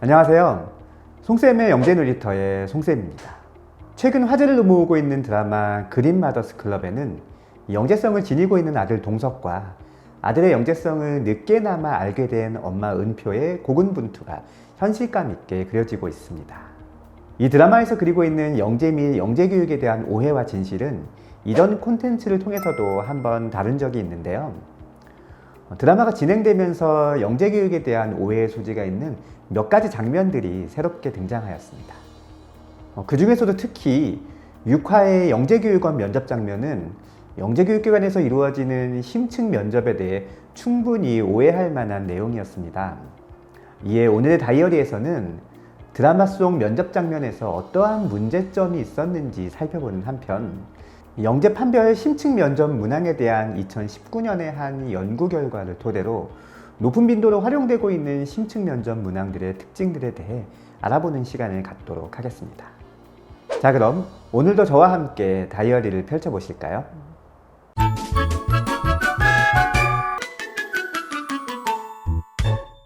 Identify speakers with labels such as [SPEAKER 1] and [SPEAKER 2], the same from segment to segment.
[SPEAKER 1] 안녕하세요. 송쌤의 영재 놀이터의 송쌤입니다. 최근 화제를 모으고 있는 드라마 그린 마더스 클럽에는 영재성을 지니고 있는 아들 동석과 아들의 영재성을 늦게나마 알게 된 엄마 은표의 고군분투가 현실감 있게 그려지고 있습니다. 이 드라마에서 그리고 있는 영재 및 영재 교육에 대한 오해와 진실은 이전 콘텐츠를 통해서도 한번 다룬 적이 있는데요. 어, 드라마가 진행되면서 영재 교육에 대한 오해의 소지가 있는 몇 가지 장면들이 새롭게 등장하였습니다. 어, 그 중에서도 특히 6화의 영재교육원 면접 장면은 영재교육기관에서 이루어지는 심층 면접에 대해 충분히 오해할 만한 내용이었습니다. 이에 오늘의 다이어리에서는 드라마 속 면접 장면에서 어떠한 문제점이 있었는지 살펴보는 한편 영재 판별 심층 면접 문항에 대한 2019년의 한 연구 결과를 토대로 높은 빈도로 활용되고 있는 심층 면접 문항들의 특징들에 대해 알아보는 시간을 갖도록 하겠습니다. 자, 그럼 오늘도 저와 함께 다이어리를 펼쳐보실까요?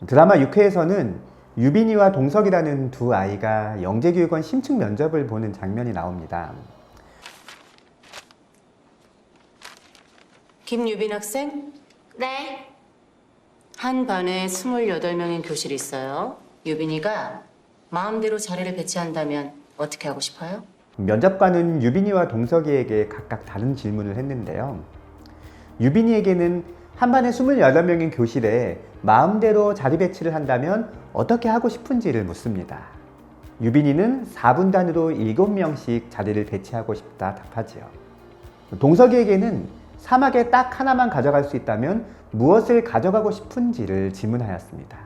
[SPEAKER 1] 드라마 6회에서는 유빈이와 동석이라는 두 아이가 영재교육원 심층 면접을 보는 장면이 나옵니다.
[SPEAKER 2] 김유빈 학생,
[SPEAKER 3] 네.
[SPEAKER 2] 한 반에 28명인 교실이 있어요. 유빈이가 마음대로 자리를 배치한다면 어떻게 하고 싶어요?
[SPEAKER 1] 면접관은 유빈이와 동석이에게 각각 다른 질문을 했는데요. 유빈이에게는 한 반에 28명인 교실에 마음대로 자리 배치를 한다면 어떻게 하고 싶은지를 묻습니다. 유빈이는 4분단으로 7명씩 자리를 배치하고 싶다 답하지요. 동석이에게는 사막에 딱 하나만 가져갈 수 있다면 무엇을 가져가고 싶은지를 질문하였습니다.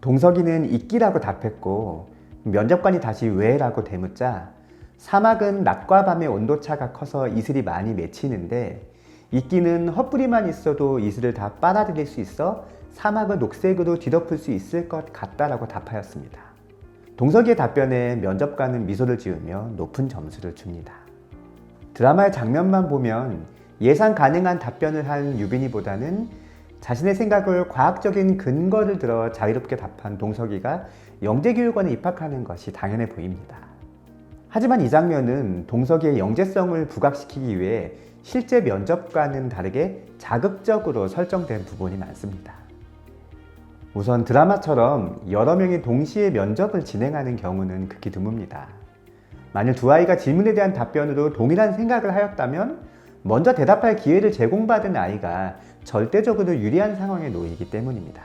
[SPEAKER 1] 동석이는 이끼라고 답했고 면접관이 다시 왜라고 되묻자 사막은 낮과 밤의 온도차가 커서 이슬이 많이 맺히는데 이끼는 헛뿌리만 있어도 이슬을 다 빨아들일 수 있어 사막을 녹색으로 뒤덮을 수 있을 것 같다라고 답하였습니다. 동석이의 답변에 면접관은 미소를 지으며 높은 점수를 줍니다. 드라마의 장면만 보면 예상 가능한 답변을 한 유빈이보다는 자신의 생각을 과학적인 근거를 들어 자유롭게 답한 동석이가 영재교육원에 입학하는 것이 당연해 보입니다. 하지만 이 장면은 동석이의 영재성을 부각시키기 위해 실제 면접과는 다르게 자극적으로 설정된 부분이 많습니다. 우선 드라마처럼 여러 명이 동시에 면접을 진행하는 경우는 극히 드뭅니다. 만일 두 아이가 질문에 대한 답변으로 동일한 생각을 하였다면 먼저 대답할 기회를 제공받은 아이가 절대적으로 유리한 상황에 놓이기 때문입니다.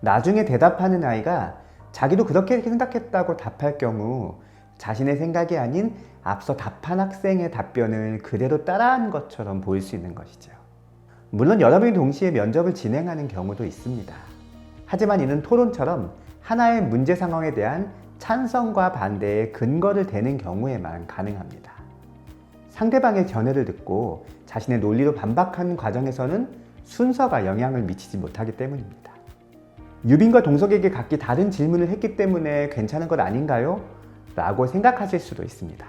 [SPEAKER 1] 나중에 대답하는 아이가 자기도 그렇게 생각했다고 답할 경우 자신의 생각이 아닌 앞서 답한 학생의 답변을 그대로 따라한 것처럼 보일 수 있는 것이죠. 물론 여러 명이 동시에 면접을 진행하는 경우도 있습니다. 하지만 이는 토론처럼 하나의 문제 상황에 대한 찬성과 반대의 근거를 대는 경우에만 가능합니다. 상대방의 견해를 듣고 자신의 논리로 반박하는 과정에서는 순서가 영향을 미치지 못하기 때문입니다. 유빈과 동석에게 각기 다른 질문을 했기 때문에 괜찮은 것 아닌가요? 라고 생각하실 수도 있습니다.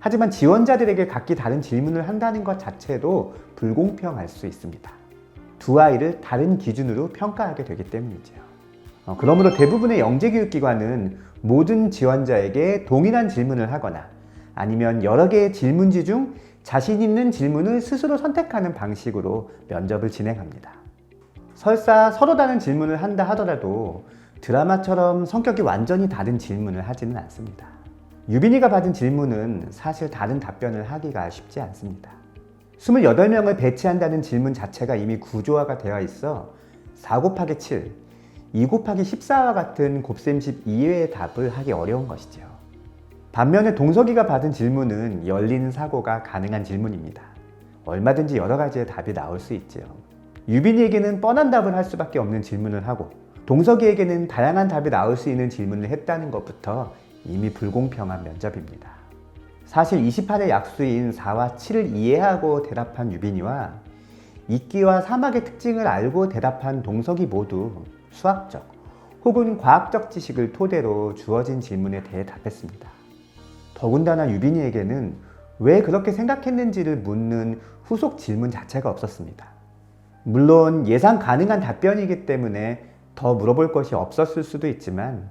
[SPEAKER 1] 하지만 지원자들에게 각기 다른 질문을 한다는 것 자체도 불공평할 수 있습니다. 두 아이를 다른 기준으로 평가하게 되기 때문이죠. 어, 그러므로 대부분의 영재교육기관은 모든 지원자에게 동일한 질문을 하거나 아니면 여러 개의 질문지 중 자신 있는 질문을 스스로 선택하는 방식으로 면접을 진행합니다. 설사 서로 다른 질문을 한다 하더라도 드라마처럼 성격이 완전히 다른 질문을 하지는 않습니다. 유빈이가 받은 질문은 사실 다른 답변을 하기가 쉽지 않습니다. 28명을 배치한다는 질문 자체가 이미 구조화가 되어 있어 4 곱하기 7, 2 곱하기 14와 같은 곱셈식 이외의 답을 하기 어려운 것이죠. 반면에 동석이가 받은 질문은 열린 사고가 가능한 질문입니다. 얼마든지 여러 가지의 답이 나올 수 있지요. 유빈이에게는 뻔한 답을 할 수밖에 없는 질문을 하고 동석이에게는 다양한 답이 나올 수 있는 질문을 했다는 것부터 이미 불공평한 면접입니다. 사실 28의 약수인 4와 7을 이해하고 대답한 유빈이와 이끼와 사막의 특징을 알고 대답한 동석이 모두 수학적 혹은 과학적 지식을 토대로 주어진 질문에 대해 답했습니다. 더군다나 유빈이에게는 왜 그렇게 생각했는지를 묻는 후속 질문 자체가 없었습니다. 물론 예상 가능한 답변이기 때문에 더 물어볼 것이 없었을 수도 있지만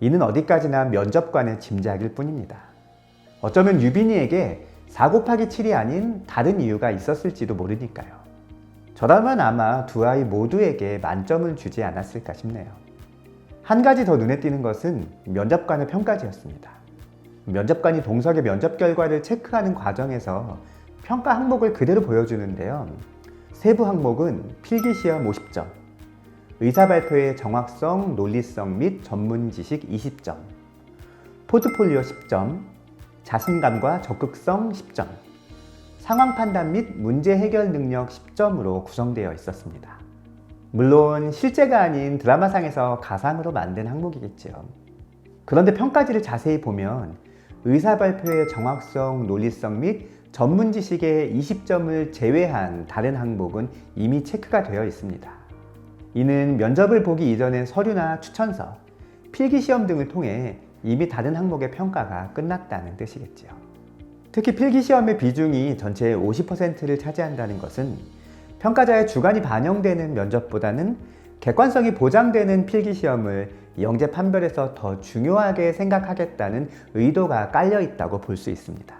[SPEAKER 1] 이는 어디까지나 면접관의 짐작일 뿐입니다. 어쩌면 유빈이에게 4 곱하기 7이 아닌 다른 이유가 있었을지도 모르니까요. 저라면 아마 두 아이 모두에게 만점을 주지 않았을까 싶네요. 한 가지 더 눈에 띄는 것은 면접관의 평가지였습니다. 면접관이 동석의 면접 결과를 체크하는 과정에서 평가 항목을 그대로 보여주는데요. 세부 항목은 필기 시험 50점, 의사 발표의 정확성, 논리성 및 전문 지식 20점, 포트폴리오 10점, 자신감과 적극성 10점, 상황 판단 및 문제 해결 능력 10점으로 구성되어 있었습니다. 물론 실제가 아닌 드라마상에서 가상으로 만든 항목이겠지요. 그런데 평가지를 자세히 보면 의사 발표의 정확성, 논리성 및 전문 지식의 20점을 제외한 다른 항목은 이미 체크가 되어 있습니다. 이는 면접을 보기 이전의 서류나 추천서, 필기 시험 등을 통해 이미 다른 항목의 평가가 끝났다는 뜻이겠지요. 특히 필기 시험의 비중이 전체의 50%를 차지한다는 것은 평가자의 주관이 반영되는 면접보다는 객관성이 보장되는 필기 시험을 영재 판별에서 더 중요하게 생각하겠다는 의도가 깔려 있다고 볼 수 있습니다.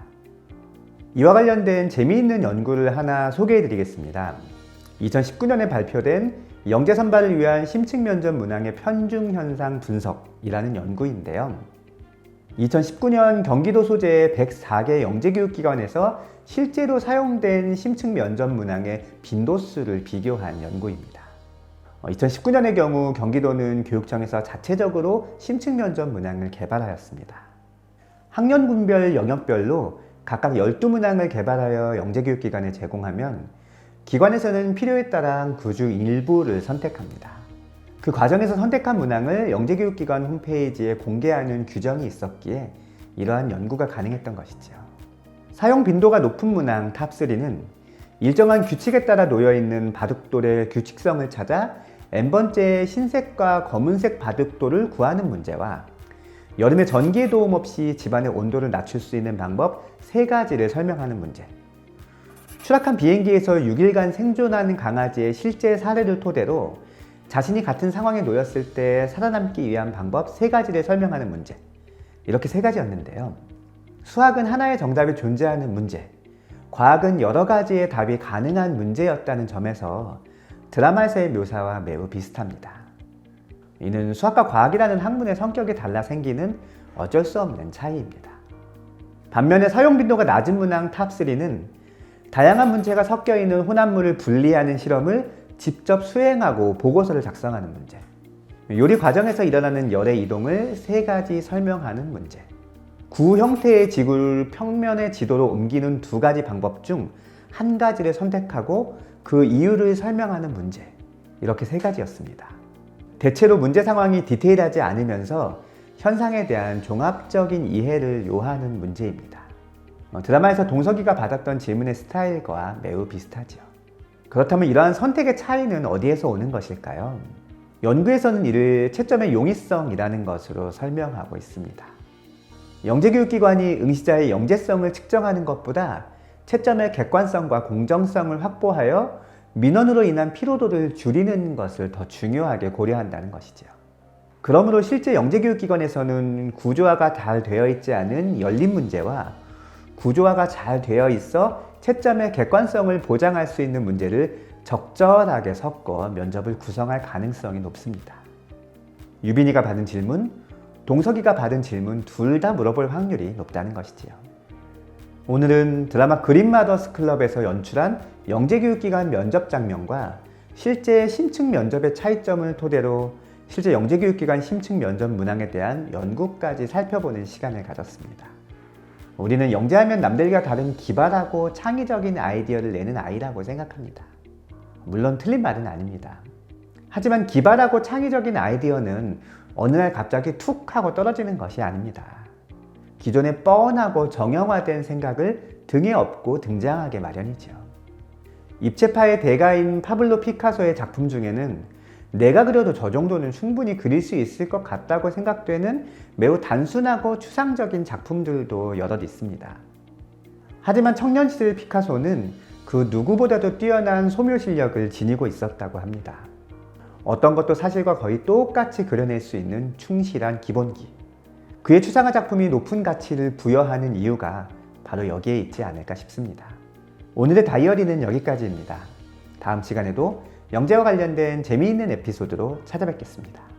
[SPEAKER 1] 이와 관련된 재미있는 연구를 하나 소개해 드리겠습니다. 2019년에 발표된 영재 선발을 위한 심층 면접 문항의 편중 현상 분석이라는 연구인데요. 2019년 경기도 소재의 104개 영재교육기관에서 실제로 사용된 심층 면접 문항의 빈도수를 비교한 연구입니다. 2019년의 경우 경기도는 교육청에서 자체적으로 심층 면접 문항을 개발하였습니다. 학년군별 영역별로 각각 12문항을 개발하여 영재교육기관에 제공하면 기관에서는 필요에 따라 구중 일부를 선택합니다. 그 과정에서 선택한 문항을 영재교육기관 홈페이지에 공개하는 규정이 있었기에 이러한 연구가 가능했던 것이죠. 사용 빈도가 높은 문항 탑3는 일정한 규칙에 따라 놓여있는 바둑돌의 규칙성을 찾아 n번째 흰색과 검은색 바둑돌을 구하는 문제와 여름에 전기의 도움 없이 집안의 온도를 낮출 수 있는 방법 세 가지를 설명하는 문제 추락한 비행기에서 6일간 생존하는 강아지의 실제 사례를 토대로 자신이 같은 상황에 놓였을 때 살아남기 위한 방법 세 가지를 설명하는 문제. 이렇게 세 가지였는데요. 수학은 하나의 정답이 존재하는 문제, 과학은 여러 가지의 답이 가능한 문제였다는 점에서 드라마에서의 묘사와 매우 비슷합니다. 이는 수학과 과학이라는 학문의 성격이 달라 생기는 어쩔 수 없는 차이입니다. 반면에 사용 빈도가 낮은 문항 탑3는 다양한 문제가 섞여 있는 혼합물을 분리하는 실험을 직접 수행하고 보고서를 작성하는 문제. 요리 과정에서 일어나는 열의 이동을 세 가지 설명하는 문제. 구 형태의 지구를 평면의 지도로 옮기는 두 가지 방법 중 한 가지를 선택하고 그 이유를 설명하는 문제. 이렇게 세 가지였습니다. 대체로 문제 상황이 디테일하지 않으면서 현상에 대한 종합적인 이해를 요하는 문제입니다. 어, 드라마에서 동석이가 받았던 질문의 스타일과 매우 비슷하죠. 그렇다면 이러한 선택의 차이는 어디에서 오는 것일까요? 연구에서는 이를 채점의 용이성이라는 것으로 설명하고 있습니다. 영재교육기관이 응시자의 영재성을 측정하는 것보다 채점의 객관성과 공정성을 확보하여 민원으로 인한 피로도를 줄이는 것을 더 중요하게 고려한다는 것이죠. 그러므로 실제 영재교육기관에서는 구조화가 잘 되어 있지 않은 열린 문제와 구조화가 잘 되어 있어 채점의 객관성을 보장할 수 있는 문제를 적절하게 섞어 면접을 구성할 가능성이 높습니다. 유빈이가 받은 질문, 동석이가 받은 질문 둘 다 물어볼 확률이 높다는 것이지요. 오늘은 드라마 그린마더스 클럽에서 연출한 영재교육기관 면접 장면과 실제 심층 면접의 차이점을 토대로 실제 영재교육기관 심층 면접 문항에 대한 연구까지 살펴보는 시간을 가졌습니다. 우리는 영재하면 남들과 다른 기발하고 창의적인 아이디어를 내는 아이라고 생각합니다. 물론 틀린 말은 아닙니다. 하지만 기발하고 창의적인 아이디어는 어느 날 갑자기 툭 하고 떨어지는 것이 아닙니다. 기존의 뻔하고 정형화된 생각을 등에 업고 등장하게 마련이죠. 입체파의 대가인 파블로 피카소의 작품 중에는 내가 그려도 저 정도는 충분히 그릴 수 있을 것 같다고 생각되는 매우 단순하고 추상적인 작품들도 여럿 있습니다. 하지만 청년 시절 피카소는 그 누구보다도 뛰어난 소묘 실력을 지니고 있었다고 합니다. 어떤 것도 사실과 거의 똑같이 그려낼 수 있는 충실한 기본기. 그의 추상화 작품이 높은 가치를 부여하는 이유가 바로 여기에 있지 않을까 싶습니다. 오늘의 다이어리는 여기까지입니다. 다음 시간에도 영재와 관련된 재미있는 에피소드로 찾아뵙겠습니다.